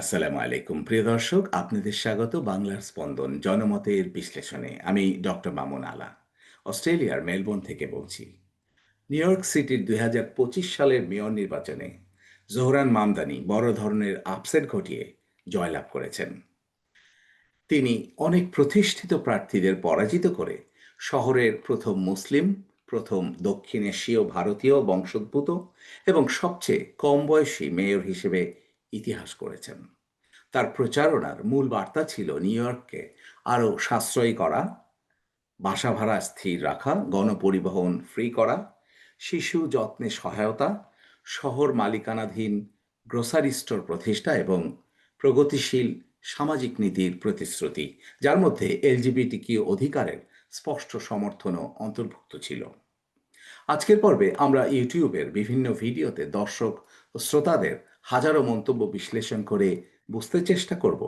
আসসালামু আলাইকুম। প্রিয় দর্শক, আপনাদের স্বাগত বাংলার স্পন্দন, জনমতের বিশ্লেষণে। আমি ডক্টর মামুন আলা, অস্ট্রেলিয়ার মেলবোর্ন থেকে বলছি। নিউ ইয়র্ক সিটির দুই হাজার পঁচিশ সালের মেয়র নির্বাচনে জোহরান মামদানি বড় ধরনের আপসেট ঘটিয়ে জয়লাভ করেছেন। তিনি অনেক প্রতিষ্ঠিত প্রার্থীদের পরাজিত করে শহরের প্রথম মুসলিম, প্রথম দক্ষিণ এশীয় ভারতীয় বংশোদ্ভূত এবং সবচেয়ে কম বয়সী মেয়র হিসেবে ইতিহাস করেছেন। তার প্রচারণার মূল বার্তা ছিল নিউ ইয়র্ককে আরও সাশ্রয়ী করা, বাসা ভাড়া স্থির রাখা, গণপরিবহন ফ্রি করা, শিশু যত্নে সহায়তা, শহর মালিকানাধীন গ্রোসারি স্টোর প্রতিষ্ঠা এবং প্রগতিশীল সামাজিক নীতির প্রতিশ্রুতি, যার মধ্যে এলজিবিটি কিউ অধিকারের স্পষ্ট সমর্থনও অন্তর্ভুক্ত ছিল। আজকের পর্বে আমরা ইউটিউবের বিভিন্ন ভিডিওতে দর্শক ও শ্রোতাদের হাজারো মন্তব্য বিশ্লেষণ করে বুঝতে চেষ্টা করব।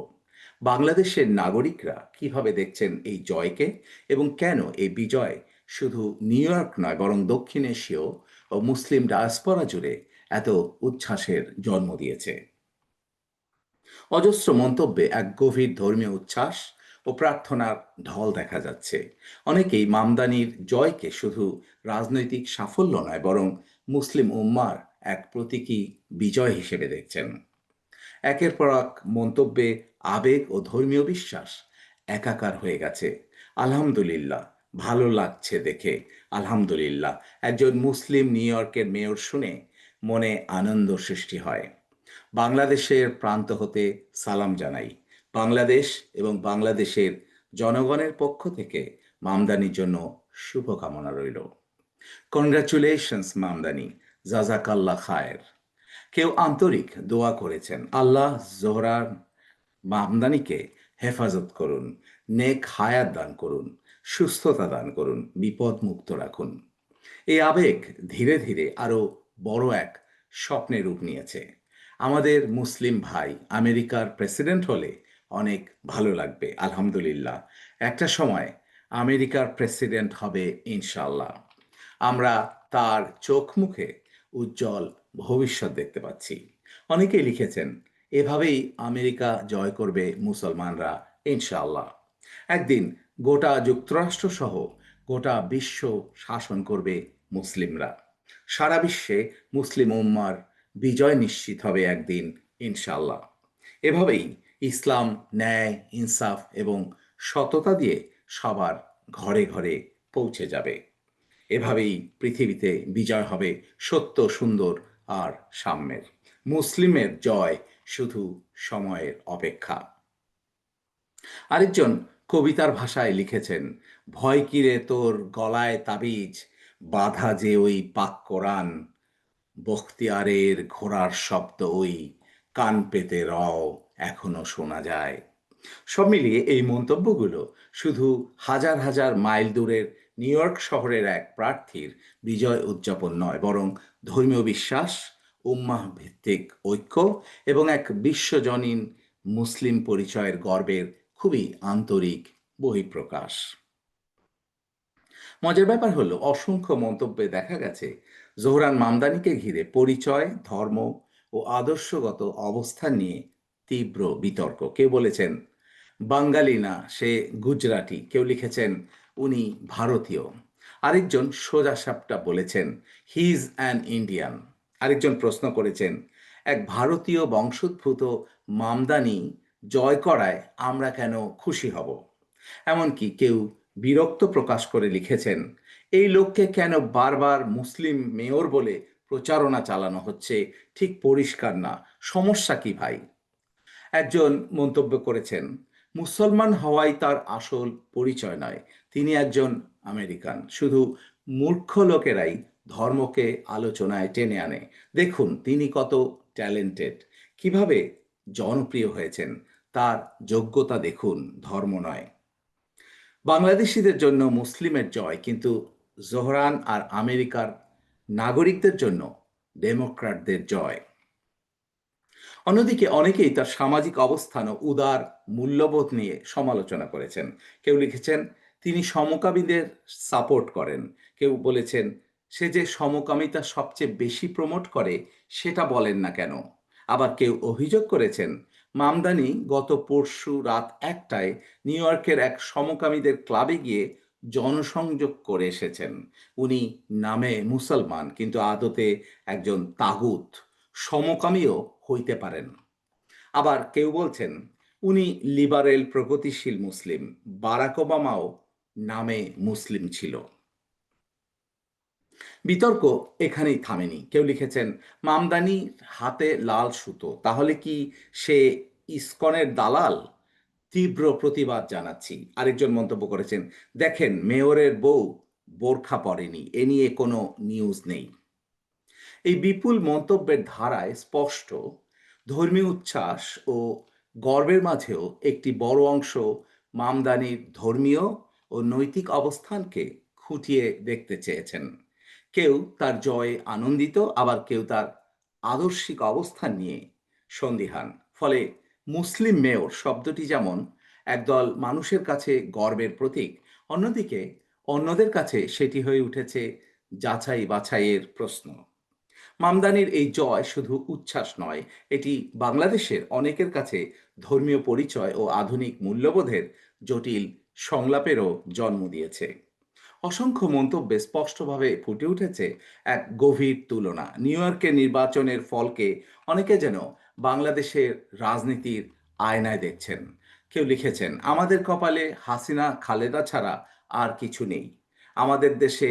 বাংলাদেশের নাগরিকরা কীভাবে দেখছেন এই জয়কে এবং কেন এই বিজয় শুধু নিউ ইয়র্ক নয়, বরং দক্ষিণ এশীয় ও মুসলিম ডায়াসপরা জুড়ে এত উচ্ছ্বাসের জন্ম দিয়েছে। অজস্র মন্তব্যে এক গভীর ধর্মীয় উচ্ছ্বাস ও প্রার্থনার ঢল দেখা যাচ্ছে। অনেকেই মামদানির জয়কে শুধু রাজনৈতিক সাফল্য নয়, বরং মুসলিম উম্মার এক প্রতীকী বিজয় হিসেবে দেখছেন। একের পর এক মন্তব্যে আবেগ ও ধর্মীয় বিশ্বাস একাকার হয়ে গেছে। আলহামদুলিল্লাহ, ভালো লাগছে দেখে। আলহামদুলিল্লাহ, একজন মুসলিম নিউ ইয়র্কের মেয়র শুনে মনে আনন্দ সৃষ্টি হয়। বাংলাদেশের প্রান্ত হতে সালাম জানাই। বাংলাদেশ এবং বাংলাদেশের জনগণের পক্ষ থেকে মামদানির জন্য শুভকামনা রইল। কনগ্রাচুলেশনস মামদানি। জাজাকাল্লা খায়ের। কেউ আন্তরিক দোয়া করেছেন, আল্লাহ জোহরার মামদানিকে হেফাজত করুন, নেক হায়াত দান করুন, সুস্থতা দান করুন বিপদ মুক্ত রাখুন। এই আবেগ ধীরে ধীরে আরও বড় এক স্বপ্নের রূপ নিয়েছে। আমাদের মুসলিম ভাই আমেরিকার প্রেসিডেন্ট হলে অনেক ভালো লাগবে, আলহামদুলিল্লাহ। একটা সময় আমেরিকার প্রেসিডেন্ট হবে ইনশাল্লাহ আমরা তার চোখ মুখে উজ্জ্বল ভবিষ্যৎ দেখতে পাচ্ছি। অনেকেই লিখেছেন, এভাবেই আমেরিকা জয় করবে মুসলমানরা, ইনশাআল্লাহ। একদিন গোটা যুক্তরাষ্ট্র সহ গোটা বিশ্ব শাসন করবে মুসলিমরা। সারা বিশ্বে মুসলিম উম্মার বিজয় নিশ্চিত হবে একদিন, ইনশাআল্লাহ। এভাবেই ইসলাম, ন্যায়, ইনসাফ এবং সততা দিয়ে সবার ঘরে ঘরে পৌঁছে যাবে। এভাবেই পৃথিবীতে বিজয় হবে সত্য, সুন্দর আর সাম্যের। মুসলিমের জয় শুধু সময়ের অপেক্ষা। আরেকজন কবিতার ভাষায় লিখেছেন, ভয় কিরে তোর গলায় তাবিজ, বাধা যে ওই পাক কোরআন, বখতিয়ারের ঘোড়ার শব্দ ওই কান পেতে রও এখনও শোনা যায়। সব মিলিয়ে এই মন্তব্যগুলো শুধু হাজার হাজার মাইল দূরের নিউ ইয়র্ক শহরের এক প্রার্থীর বিজয় উদযাপন নয়, বরং ধর্মীয় বিশ্বাস, উম্মাহ ভিত্তিক ঐক্য এবং এক বিশ্বজনীন মুসলিম পরিচয়ের গর্বের খুবই আন্তরিক বহিঃপ্রকাশ। মজার ব্যাপার হলো, অসংখ্য মন্তব্যে দেখা গেছে, জোহরান মামদানিকে ঘিরে পরিচয়, ধর্ম ও আদর্শগত অবস্থান নিয়ে তীব্র বিতর্ক। কেউ বলেছেন, বাঙালি না, সে গুজরাটি। কেউ লিখেছেন উনি ভারতীয়। আরেকজন সোজা সাপটা বলেছেন হি ইজ অ্যান ইন্ডিয়ান আরেকজন প্রশ্ন করেছেন, এক ভারতীয় বংশোদ্ভূত মামদানি জয় করায় আমরা কেন খুশি হব? এমনকি কেউ বিরক্ত প্রকাশ করে লিখেছেন, এই লোককে কেন বারবার মুসলিম মেয়র বলে প্রচারণা চালানো হচ্ছে? ঠিক পরিষ্কার না। সমস্যা কি ভাই? একজন মন্তব্য করেছেন, মুসলমান হওয়াই তার আসল পরিচয় নয়। তিনি একজন আমেরিকান। শুধু মূর্খ লোকেরাই ধর্মকে আলোচনায় টেনে আনে। দেখুন তিনি কত ট্যালেন্টেড। কীভাবে জনপ্রিয় হয়েছেন তার যোগ্যতা দেখুন, ধর্ম নয়। বাংলাদেশিদের জন্য মুসলিমের জয়, কিন্তু জোহরান আর আমেরিকার নাগরিকদের জন্য ডেমোক্র্যাটদের জয়। অন্যদিকে অনেকেই তার সামাজিক অবস্থান ও উদার মূল্যবোধ নিয়ে সমালোচনা করেছেন। কেউ লিখেছেন তিনি সমকামীদের সাপোর্ট করেন। কেউ বলেছেন, সে যে সমকামিতা সবচেয়ে বেশি প্রমোট করে, সেটা বলেন না কেন? আবার কেউ অভিযোগ করেছেন, মামদানি গত পরশু রাত একটায় নিউ ইয়র্কের এক সমকামীদের ক্লাবে গিয়ে জনসংযোগ করে এসেছেন। উনি নামে মুসলমান, কিন্তু আদতে একজন তাগুত, সমকামীও হইতে পারেন। আবার কেউ বলছেন, উনি লিবারেল প্রগতিশীল মুসলিম, বারাক ওবামাও নামে মুসলিম ছিল। বিতর্ক এখানেই থামেনি। কেউ লিখেছেন মামদানি হাতে লাল সুতো, তাহলে কি সে ইস্কনের দালাল? তীব্র প্রতিবাদ জানাচ্ছি। আরেকজন মন্তব্য করেছেন, দেখেন, মেয়রের বউ বোরখা পরেনি, এ নিয়ে কোনো নিউজ নেই। এই বিপুল মন্তব্যের ধারায় স্পষ্ট, ধর্মীয় উচ্ছ্বাস ও গর্বের মাঝেও একটি বড় অংশ মামদানির ধর্মীয় ও নৈতিক অবস্থানকে খুঁটিয়ে দেখতে চেয়েছেন। কেউ তার জয়ে আনন্দিত, আবার কেউ তার আদর্শিক অবস্থান নিয়ে সন্দিহান ফলে মুসলিম মেয়র শব্দটি যেমন একদল মানুষের কাছে গর্বের প্রতীক, অন্যদিকে অন্যদের কাছে সেটি হয়ে উঠেছে যাচাই বাছাইয়ের প্রশ্ন। মামদানির এই জয় শুধু উচ্ছ্বাস নয়, এটি বাংলাদেশের অনেকের কাছে ধর্মীয় পরিচয় ও আধুনিক মূল্যবোধের জটিল সংলাপেরও জন্ম দিয়েছে। অসংখ্য মন্তব্যে স্পষ্টভাবে ফুটে উঠেছে এক গভীর তুলনা। নিউ ইয়র্কের নির্বাচনের ফলকে অনেকে যেন বাংলাদেশের রাজনীতির আয়নায় দেখছেন। কেউ লিখেছেন, আমাদের কপালে হাসিনা, খালেদা ছাড়া আর কিছু নেই। আমাদের দেশে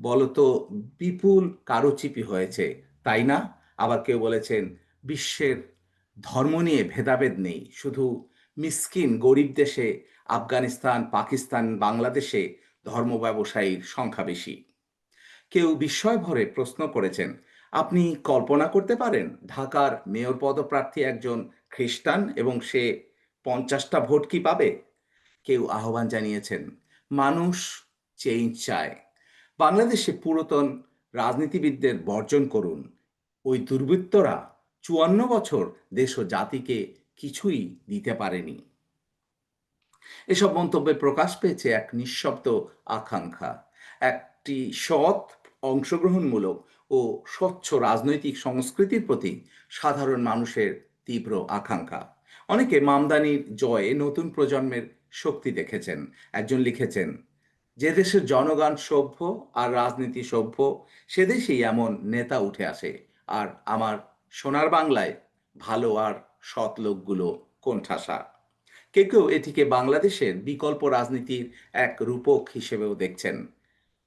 বলতো, বিপুল কারুচিপি হয়েছে। তাই না? আবার কেউ বলেছেন, বিশ্বের ধর্ম নিয়ে ভেদাভেদ নেই। শুধু মিসকিন গরিব দেশে, আফগানিস্তান, পাকিস্তান, বাংলাদেশে ধর্ম ব্যবসায়ীর সংখ্যা বেশি। কেউ বিস্ময় ভরে প্রশ্ন করেছেন, আপনি কল্পনা করতে পারেন ঢাকার মেয়র পদপ্রার্থী একজন খ্রিস্টান এবং সে পঞ্চাশটা ভোট কি পাবে? কেউ আহ্বান জানিয়েছেন, মানুষ চেঞ্জ চায়। বাংলাদেশে পুরাতন রাজনীতিবিদদের বর্জন করুন। ওই দুর্বৃত্তরা চুয়ান্ন বছর দেশ ও জাতিকে কিছুই দিতে পারেনি। এসব মন্তব্যে প্রকাশ পেয়েছে এক নিঃশব্দ আকাঙ্ক্ষা, একটি সৎ, অংশগ্রহণমূলক ও স্বচ্ছ রাজনৈতিক সংস্কৃতির প্রতি সাধারণ মানুষের তীব্র আকাঙ্ক্ষা। অনেকে মামদানির জয়ে নতুন প্রজন্মের শক্তি দেখেছেন। একজন লিখেছেন, যে দেশের জনগণ সভ্য আর রাজনীতি সভ্য, সে দেশেই এমন নেতা উঠে আসে। আর আমার সোনার বাংলায় ভালো আর সৎ লোকগুলো কোণঠাসা। কেউ কেউ এটিকে বাংলাদেশের বিকল্প রাজনীতির এক রূপক হিসেবেও দেখছেন।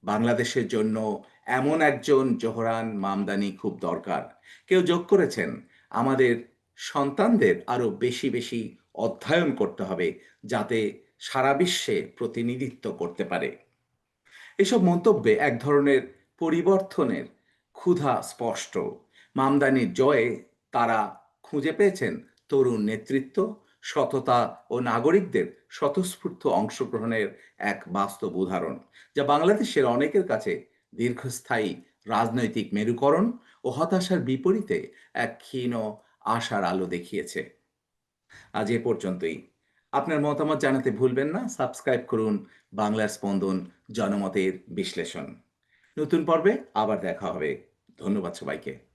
বাংলাদেশের জন্য এমন একজন জোহরান মামদানি খুব দরকার। কেউ যোগ করেছেন, আমাদের সন্তানদের আরও বেশি বেশি অধ্যয়ন করতে হবে যাতে সারা বিশ্বে প্রতিনিধিত্ব করতে পারে। এসব মন্তব্যে এক ধরনের পরিবর্তনের ক্ষুধা স্পষ্ট। মামদানির জয়ে তারা খুঁজে পেয়েছেন তরুণ নেতৃত্ব, সততা ও নাগরিকদের স্বতঃস্ফূর্ত অংশগ্রহণের এক বাস্তব উদাহরণ, যা বাংলাদেশের অনেকের কাছে দীর্ঘস্থায়ী রাজনৈতিক মেরুকরণ ও হতাশার বিপরীতে এক ক্ষীণ আশার আলো দেখিয়েছে। আজ এ পর্যন্তই। আপনার মতামত জানাতে ভুলবেন না। সাবস্ক্রাইব করুন বাংলার স্পন্দন জনমতের বিশ্লেষণ। নতুন পর্বে আবার দেখা হবে। ধন্যবাদ সবাইকে।